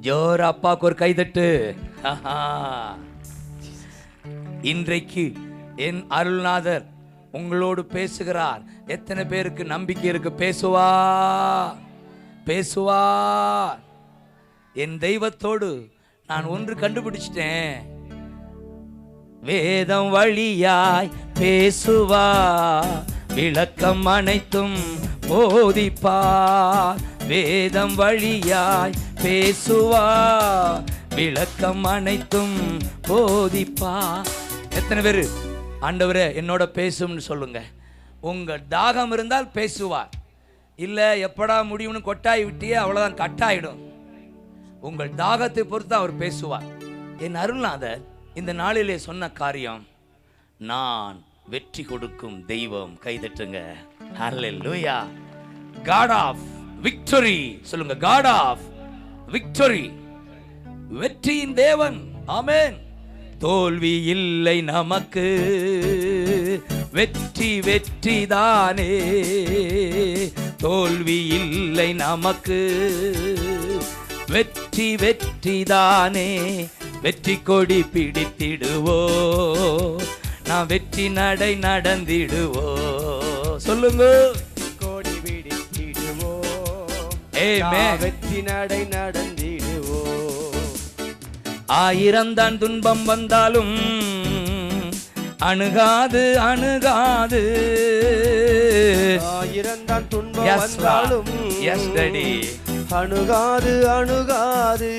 ஜோர் அப்பாவுக்கு ஒரு கைதட்டு. இன்றைக்கு என் அருள்நாதர் உங்களோடு பேசுகிறார். எத்தனை பேருக்கு நம்பிக்கை இருக்கு? பேசுவா. பேசுவா. என் தெய்வத்தோடு நான் ஒன்று கண்டுபிடிச்சிட்டேன். வேதம் வழியாய் பேசுவா. விளக்கம் அனைத்தும் போதிப்பார். வேதம் வழியாய் பேசுவா விளக்கம் அனைத்தும் போதிப்பார். எத்தனை பேர்? ஆண்டவரே என்னோட பேசும்னு சொல்லுங்க. உங்கள் தாகம் இருந்தால் பேசுவார். இல்லை எப்படா முடியும்னு கொட்டாய் விட்டியே அவ்வளோதான் கட்டாயிடும். உங்கள் தாகத்தை பொறுத்து அவர் பேசுவார். என் அருள்நாதர் இந்த நாளிலே சொன்ன காரியம் நான் வெற்றி கொடுக்கும் தெய்வம் கைதட்டுங்க. ஹalleluya காட் ஆஃப் விக்டரி சொல்லுங்க காட் ஆஃப் விக்டரி வெற்றியின் தேவன். ஆமென் தோல்வி இல்லை நமக்கு. வெற்றி வெற்றி தானே. தோல்வி இல்லை நமக்கு. வெற்றி வெற்றி தானே. வெற்றி கொடி பிடித்திடுவோ. நான் வெற்றி நடை நடந்திடுவோ. சொல்லுங்க. கோடி Amen. வெற்றி நடை நடந்திடுவோம் ஆயிரம் தான் துன்பம் வந்தாலும் அணுகாது அணுகாது. ஆயிரம் தான் துன்பம் வந்தாலும். அணுகாது அணுகாது.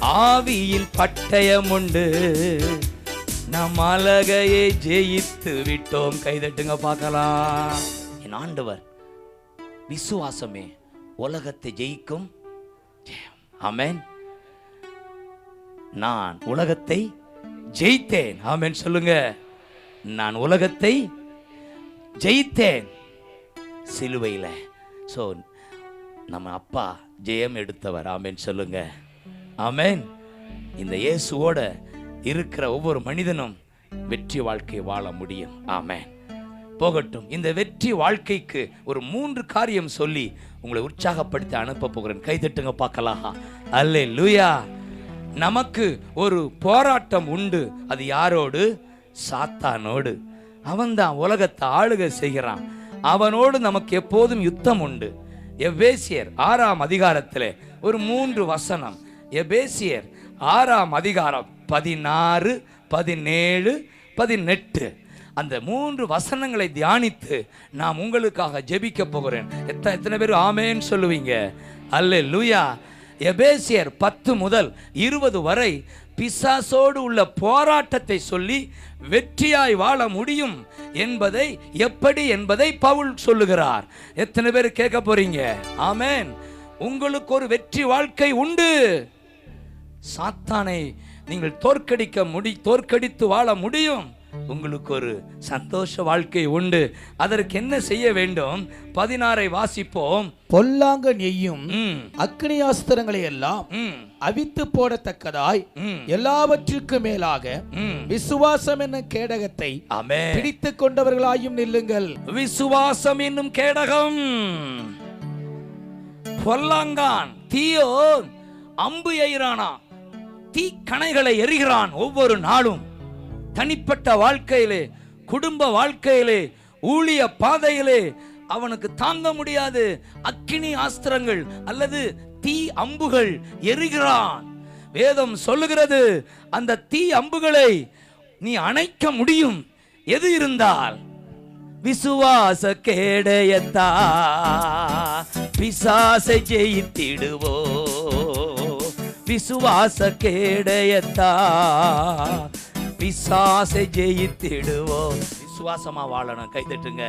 ஆவியின் பட்டயம் உண்டு. நம் அழகையை ஜெயித்து விட்டோம். கைதட்டுங்க பார்க்கலாம். என் ஆண்டவர் விசுவாசமே உலகத்தை ஜெயிக்கும். ஆமேன். நான் உலகத்தை ஜெயித்தேன். ஆமேன் சொல்லுங்க. நான் உலகத்தை ஜெயித்தேன். சிலுவையில். ஸோ நம்ம அப்பா ஜெயம் எடுத்தவர். ஆமேன் சொல்லுங்க. ஆமேன். இந்த இயேசுவோட இருக்கிற ஒவ்வொரு மனிதனும் வெற்றி வாழ்க்கை வாழ முடியும். ஆமென். போகட்டும். இந்த வெற்றி வாழ்க்கைக்கு ஒரு மூன்று காரியம் சொல்லி உங்களை உற்சாகப்படுத்தி அனுப்ப போகிறேன். கைதட்டுங்க பார்க்கலாம். அல்லே லூயா நமக்கு ஒரு போராட்டம் உண்டு. அது யாரோடு? சாத்தானோடு. அவன்தான் உலகத்தை ஆளுக செய்கிறான். அவனோடு நமக்கு எப்போதும் யுத்தம் உண்டு. எவ்வேசியர் ஆறாம் அதிகாரத்தில் ஒரு மூன்று வசனம். எபேசியர் ஆறாம் அதிகாரம் பதினாறு பதினேழு பதினெட்டு. அந்த மூன்று வசனங்களை தியானித்து நான் உங்களுக்காக ஜெபிக்க போகிறேன். எத்தனை எத்தனை பேர் ஆமேன்னு சொல்லுவீங்க? அல்ல லூயா எபேசியர் பத்து முதல் இருபது வரை பிசாசோடு உள்ள போராட்டத்தை சொல்லி வெற்றியாய் வாழ முடியும் என்பதை எப்படி என்பதை பவுல் சொல்லுகிறார். எத்தனை பேர் கேட்க போறீங்க? ஆமேன். உங்களுக்கு ஒரு வெற்றி வாழ்க்கை உண்டு. சாத்தானை நீங்கள் தோற்கடிக்க முடி தோற்கடித்து வாழ முடியும். உங்களுக்கு ஒரு சந்தோஷ வாழ்க்கை உண்டு. அதற்கு என்ன செய்ய வேண்டும்? பதினாறை வாசிப்போம். பொல்லாங்க நெய்யும் அக்னியாஸ்திரங்களை எல்லாம் அவித்து போடத்தக்கதாய் எல்லாவற்றிற்கும் மேலாக. விசுவாசம் என்னும் கேடகத்தை ஆமென். பிடித்துக் கொண்டவர்களாயும் நில்லுங்கள். விசுவாசம் என்னும் கேடகம். பொல்லாங்கான் தீயோ அம்பு எய்கிறானா தீ கணைகளை எரிகிறான் ஒவ்வொரு நாளும். தனிப்பட்ட வாழ்க்கையிலே குடும்ப வாழ்க்கையிலே ஊழிய பாதையிலே அவனுக்கு தாங்க முடியாது. அக்கினி ஆஸ்திரங்கள் அல்லது தீ அம்புகள் எரிகிறான். வேதம் சொல்லுகிறது அந்த தீ அம்புகளை நீ அணைக்க முடியும். எது இருந்தால்? விசுவாச கேடயத்தா பிசாசை ஜெயித்திடுவோ விசுவாச கேடயத்தா பிசாசை ஜெயித்திடுவோம் விசுவாசமா வாழணும் கைதட்டுங்க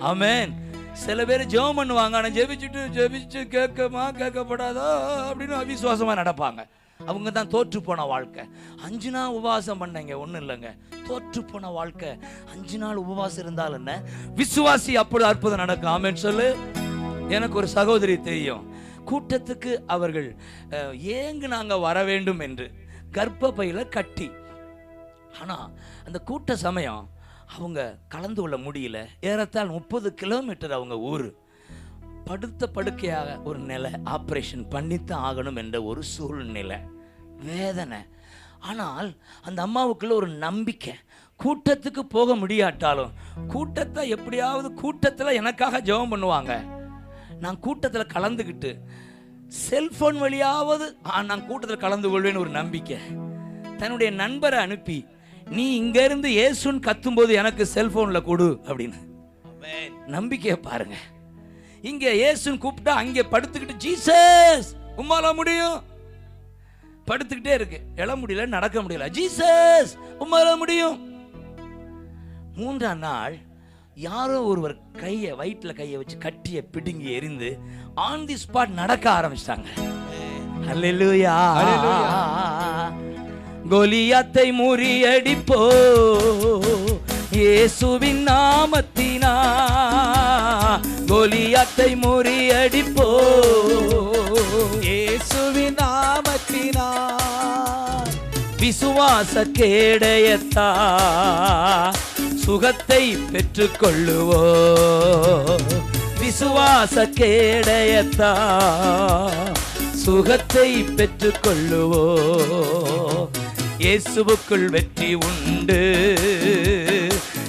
ஆமென். சில பேர் ஜெபம் பண்ணுவாங்க ஆனால் ஜெபிச்சுட்டு ஜெபிச்சு கேட்கமா கேட்கப்படாதோ? அப்படின்னு அவிசுவாசமா நடப்பாங்க. அவங்க தான் தோற்று போன வாழ்க்கை. அஞ்சு நாள் உபவாசம் பண்ணீங்க ஒன்றும் இல்லைங்க. தோற்று போன வாழ்க்கை. அஞ்சு நாள் உபவாசம் இருந்தால் என்ன? விசுவாசி அப்படி அற்புதம் நடக்கும். ஆமென்னு சொல்லு. எனக்கு ஒரு சகோதரி தெரியும். கூட்டத்துக்கு அவர்கள் ஏங்கு நாங்கள் வர வேண்டும் என்று. கர்ப்பப்பையில கட்டி. ஆனால் அந்த கூட்ட சமயம் அவங்க கலந்து கொள்ள முடியல. ஏறத்தால் முப்பது கிலோமீட்டர் அவங்க ஊர். படுத்த படுக்கையாக ஒரு நிலை ஆப்ரேஷன் பண்ணித்தான் ஆகணும் என்ற ஒரு சூழ்நிலை. வேதனை. ஆனால் அந்த அம்மாவுக்குள்ள ஒரு நம்பிக்கை. கூட்டத்துக்கு போக முடியாட்டாலும் கூட்டத்தை எப்படியாவது கூட்டத்தில் எனக்காக ஜெபம் பண்ணுவாங்க. நான் கூட்டத்தில் கலந்துக்கிட்டு செல்போன் வழியாவது நான் கூட்டத்தில் கலந்து கொள்வேன்னு ஒரு நம்பிக்கை. தன்னுடைய நண்பரை அனுப்பி நீ இங்க இருந்து ஏசுன்னு கத்தும்போது எனக்கு செல்போன்ல கொடு அப்படின்னு. நம்பிக்கையை பாருங்க. இங்க ஏசுன்னு கூப்பிட்டா அங்கே படுத்துக்கிட்டு ஜீசஸ் உம்மால முடியும். படுத்துக்கிட்டே இருக்கு. எழ முடியல நடக்க முடியல. ஜீசஸ் உம்மால முடியும். மூன்றாம் நாள் யாரோ ஒருவர் கையை வயிற்றில் கையை வச்சு கட்டியை பிடுங்கி எறிந்து ஆன் தி ஸ்பாட் நடக்க ஆரம்பிச்சிட்டாங்க. கொலியாத்தை கோலியாத்தை முறியடிப்போ இயேசுவின் நாமத்தினா? கொலியாத்தை முறியடிப்போ இயேசுவின் நாமத்தினா? விசுவாச கேடயத்தா? சுகத்தை பெற்றுக்கொள்ளுவோ? விசுவாச கேடயத்தா சுகத்தை பெற்றுக்கொள்ளுவோ? இயேசுவுக்குள் வெற்றி உண்டு.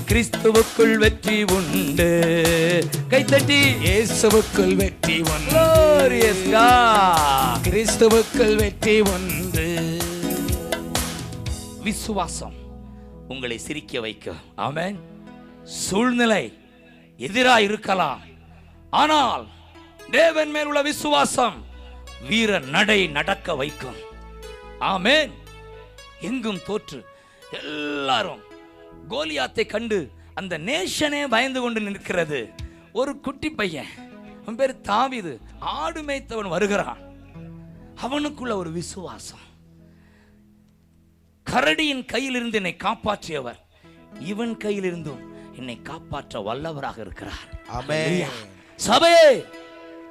கிறிஸ்துவுக்குள் வெற்றி உண்டு. கைத்தட்டி இயேசுவுக்குள் வெற்றி உண்டு. கிறிஸ்துவுக்குள் வெற்றி உண்டு. விசுவாசம். உங்களை சிரிக்க வைக்கும் ஆமேன். சூழ்நிலை எதிராக இருக்கலாம். ஆனால் தேவன் மேல் உள்ள விசுவாசம் வீர நடை நடக்க வைக்கும். ஆமேன். எங்கும் தோற்று. எல்லாரும் கோலியாத்தை கண்டு அந்த நேஷனே பயந்து கொண்டு நிற்கிறது. ஒரு குட்டி பையன் அவன் பேர் தாவிது. ஆடு மேய்த்தவன் வருகிறான். அவனுக்குள்ள ஒரு விசுவாசம். கரடியின் கையிலிருந்து என்னை காப்பாற்றியவர். இவன் கையிலிருந்தும் என்னை காப்பாற்ற வல்லவராக இருக்கிறார். சபையே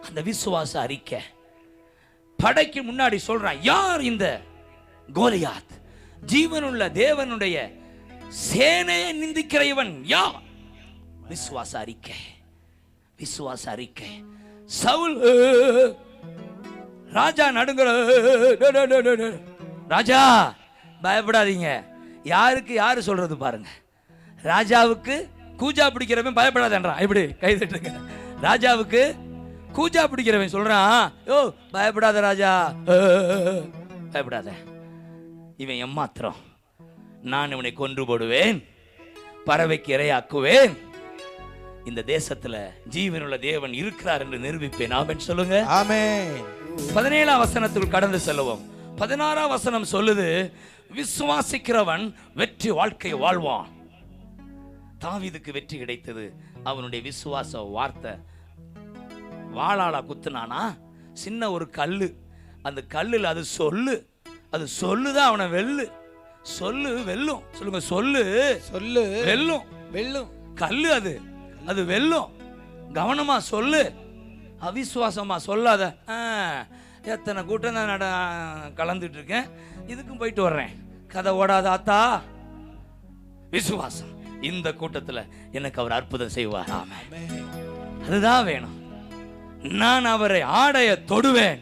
அந்த விசுவாச அறிக்கை படைக்கு முன்னாடி சொல்றான் யார் இந்த கோலியாத்? ஜீவனுள்ள தேவனுடைய சேனையை நிந்திக்கிற இவன் யார்? விசுவாச அறிக்கை விசுவாச அறிக்கை. சவுல் ராஜா நடுங்குற ராஜா பயப்படாதீங்க. யாருக்கு யாரு சொல்றது பாருங்க. ராஜாவுக்கு கூஜா பிடிக்கிறவன் பயப்படாதேன்றான். இப்படி கை தட்டுங்க. ராஜாவுக்கு கூஜா பிடிக்கிறவன் சொல்றான் யோ பயப்படாத ராஜா. பயப்படாத. இவன் எம்மாத்திரம் நான் இவனை கொன்று போடுவேன் பறவைக்கு இரையாக்குவேன். இந்த தேசத்துல ஜீவனுள்ள தேவன் இருக்கிறார் என்று நிரூபிப்பேன். ஆமென் சொல்லுங்க. ஆமென். பதினேழாம் வசனத்துக்குள் கடந்து செல்லுவோம். பதினாறாம் வசனம் சொல்லுது விசுவாசிக்கிறவன் வெற்றி வாழ்க்கை வாழ்வான். தாவீதுக்கு வெற்றி கிடைத்தது. அவனுடைய விசுவாச வார்த்தை. வாளால குத்துனானா? சின்ன ஒரு கல்லு. அந்த கல்லுல அது சொல்லு. அது சொல்லுதான் அவனை வெல்லு. சொல்லு வெல்லும். சொல்லுங்க சொல்லு. சொல்லு. வெல்லும். வெல்லும். கல்லு அது. அது வெல்லும். கவனமா சொல்லு. அவிசுவாசமா சொல்லாத. எத்தனை கூட்டம் நான் கலந்துட்டு இருக்கேன். இதுக்கும் போயிட்டு வர்றேன். கதை ஓடாத ஆத்தா விசுவாசம். இந்த கூட்டத்தில் எனக்கு அவர் அற்புதம் செய்வார். அதுதான் வேணும். நான் அவரை ஆடைய தொடுவேன்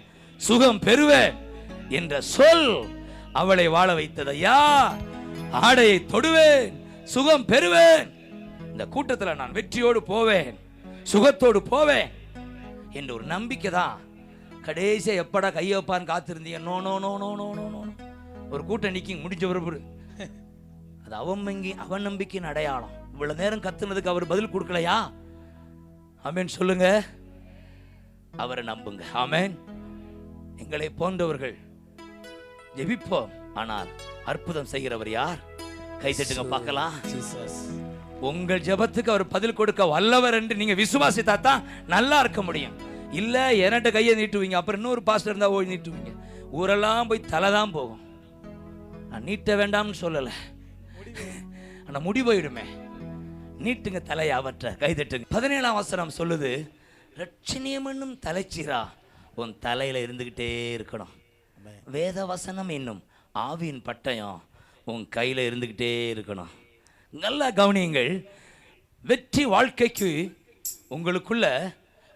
சுகம் பெறுவேன் என்ற சொல் அவளை வாழ வைத்ததையா ஆடையை தொடுவேன் சுகம் பெறுவேன். இந்த கூட்டத்தில் நான் வெற்றியோடு போவேன் சுகத்தோடு போவேன் என்ற ஒரு நம்பிக்கை தான் கடைசியா எப்படா கையப்பான்னு காத்திருந்தீங்க? No no no no no no no. ஒரு கூட்டம் நிக்கி முடிஞ்ச பிறகு அது அவன் நம்பி அவன் நம்பிக்கையின் அடையாளம். இவ்வளவு நேரம் கத்துனதுக்கு அவர் பதில் கொடுக்கலையா? ஆமென் சொல்லுங்க. அவரை நம்புங்க. ஆமென். எங்களை போன்றவர்கள் ஜெபிப்போம். ஆனால் அற்புதம் செய்கிறவர் யார்? கை தட்டுங்க பார்க்கலாம். உங்கள் ஜெபத்துக்கு அவர் பதில் கொடுக்க வல்லவர் என்று நீங்க விசுவாசித்தா தான் நல்லா இருக்க முடியும். இல்ல என்கிட்ட கையை நீட்டுவீங்க. அப்புறம் இன்னொரு பாஸ்டர் இருந்தா ஓடி நீட்டுவீங்க. ஊரெல்லாம் போய் தலை தான் போகும். நான் நீட்ட வேண்டாம்னு சொல்லலை. ஆனால் முடி போயிடுமே. நீட்டுங்க தலையை அவற்ற கைதட்டுங்க. பதினேழாம் வசனம் சொல்லுது ரட்சணியம் என்னும் தலைச்சீரா உன் தலையில் இருந்துக்கிட்டே இருக்கணும். வேத வசனம் என்னும் ஆவியின் பட்டயம் உன் கையில் இருந்துக்கிட்டே இருக்கணும். நல்லா கவனியுங்கள் வெற்றி வாழ்க்கைக்கு உங்களுக்குள்ள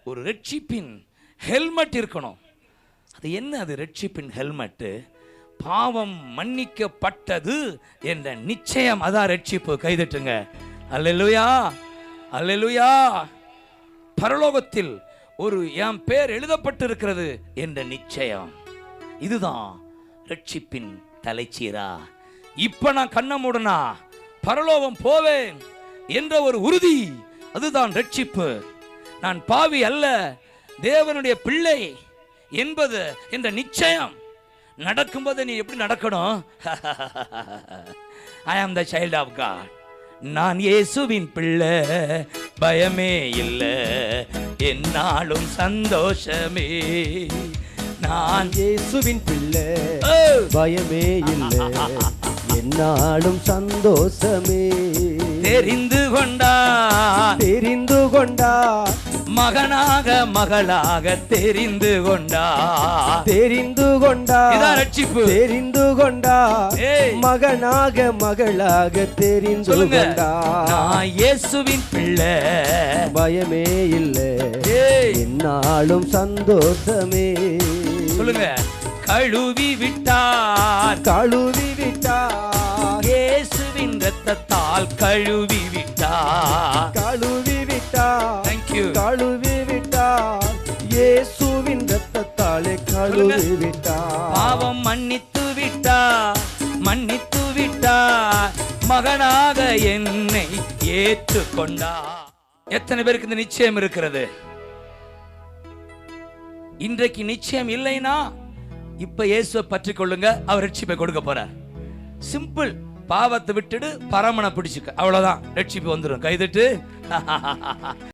ஒரு ரட்சிப்பின் ஹெல்மெட் இருக்கணும். அது என்ன அது ரட்சிப்பின் ஹெல்மெட்டு? பாவம் மன்னிக்கப்பட்டது என்ற நிச்சயம் அதான் ரட்சிப்பு. கைதட்டுங்க. அல்லேலூயா. அல்லேலூயா. பரலோகத்தில் ஒரு என் பேர் எழுதப்பட்டிருக்கிறது என்ற நிச்சயம். இதுதான் ரட்சிப்பின் தலைச்சீரா. இப்ப நான் கண்ண மூடனா பரலோகம் போவேன் என்ற ஒரு உறுதி. அதுதான் ரட்சிப்பு. நான் பாவி அல்ல. தேவனுடைய பிள்ளை என்பது என்ற நிச்சயம். நடக்கும்போது நீ எப்படி நடக்கணும்? ஐ ஆம் த சைல்ட் ஆஃப் காட் நான் இயேசுவின் பிள்ளை. பயமே இல்லை. என்னாலும் சந்தோஷமே. நான் இயேசுவின் பிள்ளை! பயமே இல்லை. என்னாலும் சந்தோஷமே. தெரிந்து கொண்டார் தெரிந்து கொண்டா. மகனாக மகளாக தெரிந்து கொண்டார் தெரிந்து கொண்டா. ரட்சிப்பு. தெரிந்து கொண்டா. மகனாக மகளாக தெரிந்து கொண்டா. நான் இயேசுவின் பிள்ளை. பயமே இல்லை. என்னாலும் சந்தோஷமே. சொல்லுங்க. கழுவி விட்டார். கழுவி விட்டா இயேசுவின் ரத்தத்தால் கழுவி விட்டார். கழுவி கழுவி விட்டா இயேசுவின் ரத்தத்தாலே கழுவி விட்டா பாவம் மன்னித்து விட்டார். மன்னித்து விட்டார். மகனாக என்னை ஏற்றுக்கொண்டார். எத்தனை பேருக்கு இந்த நிச்சயம் இருக்கிறது? இன்றைக்கு நிச்சயம் இல்லைனா இப்ப இயேசுவை பற்றி கொள்ளுங்க. அவர் ரட்சிப்பை கொடுக்க போறார். சிம்பிள். பாவத்தை விட்டுடு பரமனை பிடிச்சுக்க. அவ்வளவுதான். ரட்சிப்பு வந்துடும் கைதட்டு.